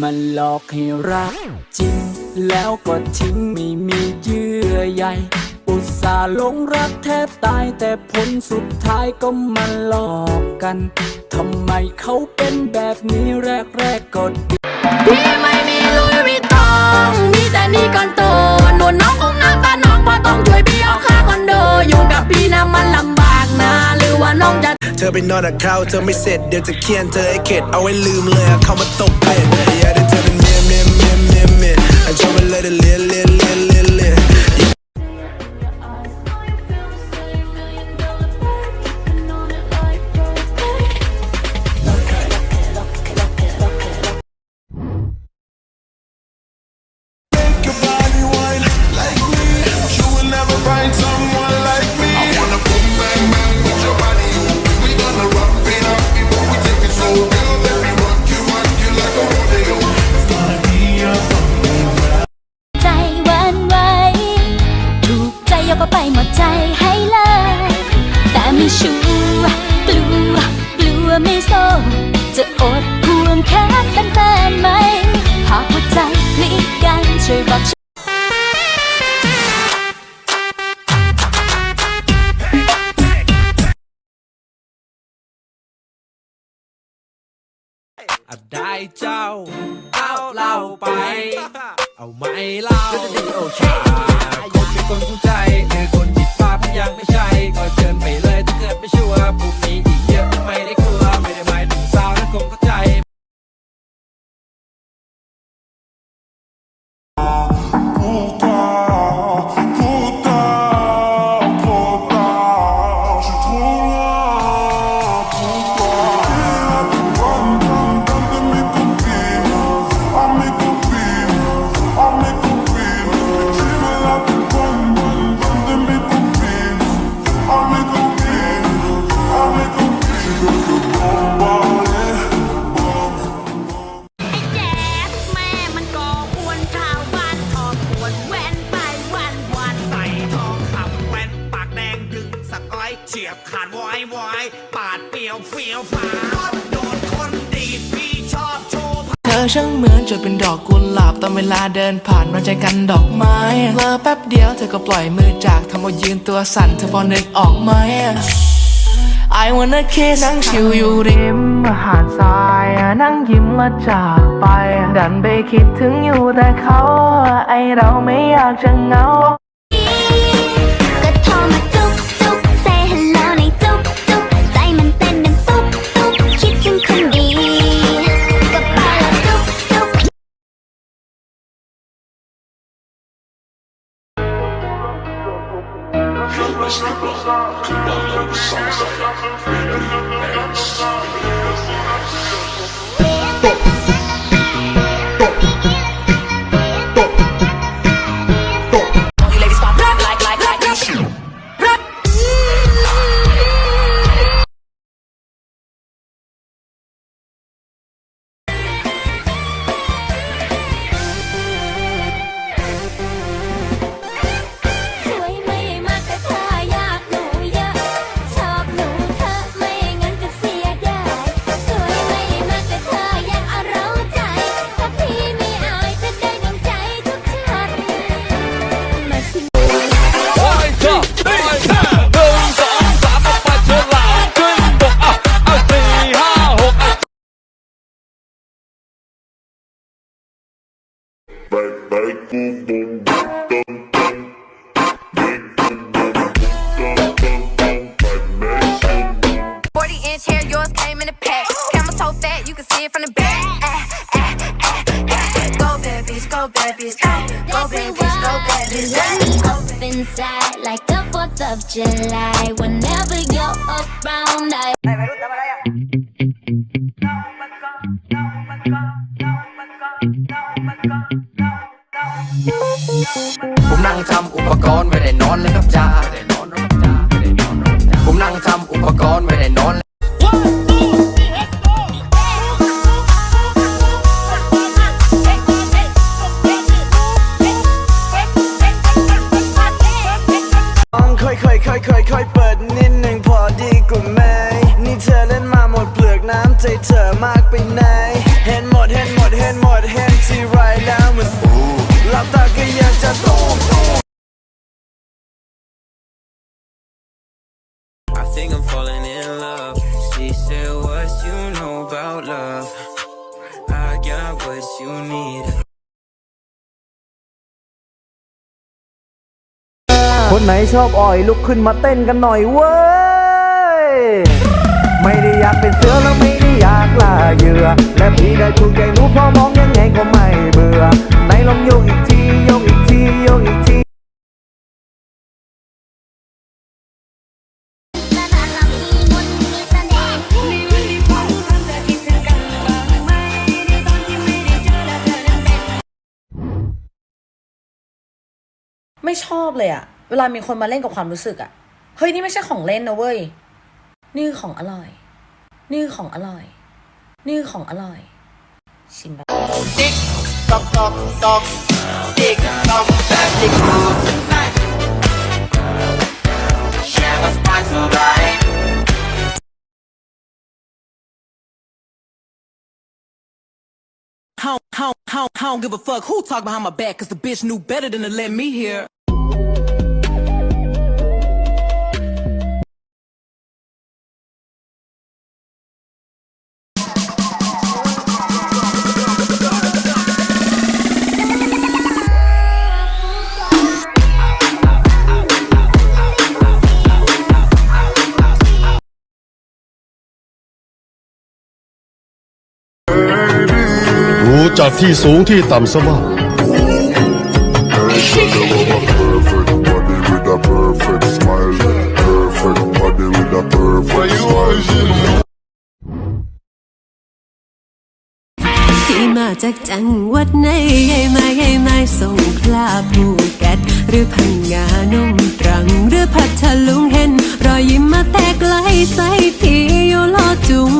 มันหลอกให้รักจริง แล้วก็ทิ้งไม่มีเยื่อใยอุตส่าห์หลงรักแทบตายแต่ผลสุดท้ายก็มันหลอกกัน ทำไมเขาเป็นแบบนี้แรกๆก็ดี ไปนอนกับเขาเธอไม่เสร็จเดี๋ยวจะเคียนเธอให้เข็ดเอาไว้ลืมเลยอะเขามาตกเป็ดอยากได้เธอเป็นเมียเมียเมียเมียเมียอันชอบไปเลยเดี๋ยวเลียเลียเลียเลียเลีย จะอดห่วงแค่เป็นแฟนไหม หากว่าใจพลิกกันช่วยบอกฉันอะได้เจ้าเอาเล่าไป เอาไม่เล่าโอเคคนเป็นคนเข้าใจเออคนจิตฟ้าพยังไม่ใช่ ก็เชิญไปเลยถ้าเกิดไม่ชัวร์พรุ่งนี้อีกเยอะไม่ วายวายปาดเปรียวเฟียวฟ้ารถโดนคนดีดพี่ชอบโชว์ เธอช่างเหมือนจะเป็นดอกกุหลาบตอนเวลาเดินผ่านมาใจกันดอกไม้เลอแป๊บเดียวเธอก็ปล่อยมือจากทำเอายืนตัวสั่นเธอพอนึกออกไหม I wanna kiss นั่งชิวอยู่ริมหาดทรายนั่งยิ้มและจากไป ดันไปคิดถึงอยู่แต่เขา ไอเราไม่อยากจะเหงา Cuba, Cuba, sunset, Southside, Italy, Paris. Inch hair, yours came in a pack. Camel toe fat, you can see it from the back. Ah, ah, ah, ah. Go bad bitch, go bad bitch, go, go bad bitch, go bad bitch. Let me up inside like the 4th of July. Whenever you're around, I ผมนั่งทำอุปกรณ์ไม่ได้นอนเลยครับจ้าไม่ได้นอนหรอกจ้าไม่ได้นอนหรอกจ้าผมนั่งทำอุปกรณ์ไม่ได้นอนค่อยค่อยค่อยค่อยค่อยเปิดนิ I think I'm falling in love. She said, What you know about love? I got what you need. คนไหนชอบอ่อยลุกขึ้นมาเต้นกันหน่อยเว้ย ไม่ได้อยากเป็นเสือแล้วไม่ได้อยากล่าเหยื่อ และพี่ได้ถูกใจหนูเพราะมองยังไงก็ไม่เบื่อ ไหนลองโยกอีกทีโยกอีก ทีโยกอีกทีไม่ชอบเลยอะเวลามีคนมาเล่นกับความรู้สึกอะเฮ้ยนี่ไม่ใช่ของเล่นนะเว้ย นี่คือของอร่อย นี่คือของอร่อย นี่คือของอร่อย ชิมแบบ How, how, how, how don't give a fuck who talk behind my back, cause the bitch knew better than to let me hear. รู้จักที่สูงที่ต่ำซะบ้างที่มาจากจังหวัดไหนใหญ่มาใหญ่มาสงขลาภูเก็ตหรือพังงานงตรัง หรือพัทลุงเห็น รอยยิ้มมาแต่ไกลใส่พี่อยู่ลอจุง